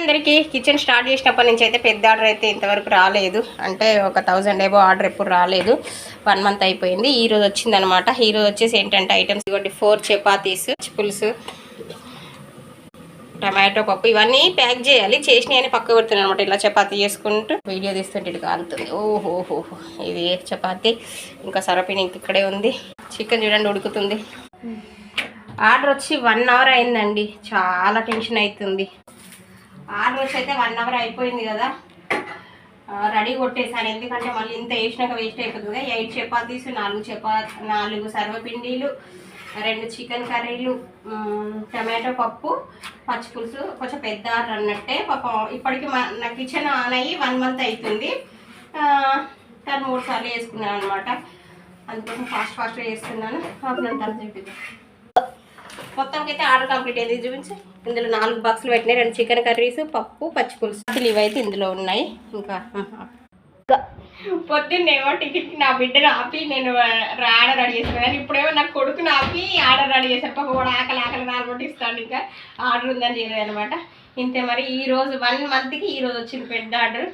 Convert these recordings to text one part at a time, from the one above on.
అందరికీ kitchen start చేసినప్పటి నుంచి అయితే పెద్ద ఆర్డర్ అయితే ఇంతవరకు రాలేదు. అంటే ఒక థౌజండ్ ఏబో ఆర్డర్ ఎప్పుడు రాలేదు. వన్ మంత్ అయిపోయింది. ఈ రోజు వచ్చిందనమాట ఈ రోజు వచ్చేసి ఏంటంటే ఐటమ్స్ ఇవ్వండి. ఫోర్ చపాతీస్ పులుసు టమాటో పప్పు ఇవన్నీ ప్యాక్ చేయాలి. చేసినవి అని పక్క పెడుతున్నాను అనమాట ఇలా చపాతీ చేసుకుంటూ వీడియో తీస్తుంటే ఇటు కాలుతుంది. ఓహోహో ఇది చపాతీ? ఇంకా సరపిని ఇక్కడే ఉంది. చికెన్ చూడండి ఉడుకుతుంది. ఆర్డర్ వచ్చి వన్ అవర్ అయిందండి. చాలా టెన్షన్ అవుతుంది. ఆర్డర్స్ అయితే వన్ అవర్ అయిపోయింది కదా. రెడీ కొట్టేసాను ఎందుకంటే మళ్ళీ ఇంత వేసినాక వేస్ట్ అయిపోతుంది కదా. ఎయిట్ చపాతీస్ నాలుగు చపా నాలుగు సర్వపిండీలు రెండు చికెన్ కర్రీలు టమాటో పప్పు పచ్చిపులుసు కొంచెం పెద్ద ఆర్డర్ అన్నట్టే. పాపం ఇప్పటికి నా కిచెన్ ఆన్ అయ్యి వన్ మంత్ అవుతుంది తను కానీ మూడు సార్లు వేసుకున్నాను అనమాట అందుకోసం ఫాస్ట్ ఫాస్ట్గా వేస్తున్నాను అప్పుడు తర్వాత చూపిద్దాం మొత్తంకి అయితే ఆర్డర్ కంప్లీట్ అయింది. చూపించి. ఇందులో నాలుగు బాక్సులు పెట్టినాయి. రెండు చికెన్ కర్రీస్ పప్పు పచ్చి పులుసు. అసలు ఇవైతే ఇందులో ఉన్నాయి. ఇంకా పొద్దున్నేమో టికెట్ నా బిడ్డను ఆపి నేను ఆర్డర్ రెడీ చేసాను కానీ ఇప్పుడేమో నా కొడుకుని ఆపి ఆర్డర్ రెడీ చేశాను పాప కూడా ఆకలి ఆకలి నాలుగు ఇస్తాను ఇంకా. ఆర్డర్ ఉందని చేయలేదు అనమాట ఇంతే మరి ఈ రోజు వన్ మంత్కి ఈ రోజు వచ్చింది పెద్ద ఆర్డర్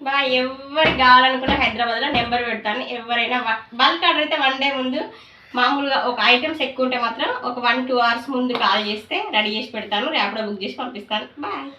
బా ఎవరికి కావాలనుకున్న హైదరాబాద్లో నెంబర్ పెడతాను. ఎవరైనా బల్క్ ఆర్డర్ అయితే వన్ డే ముందు మామూలుగా ఒక ఐటమ్స్ ఎక్కువ ఉంటే మాత్రం ఒక వన్ టూ అవర్స్ ముందు కాల్ చేస్తే రెడీ చేసి పెడతాను. ర్యాపిడో బుక్ చేసి పంపిస్తాను. బాయ్.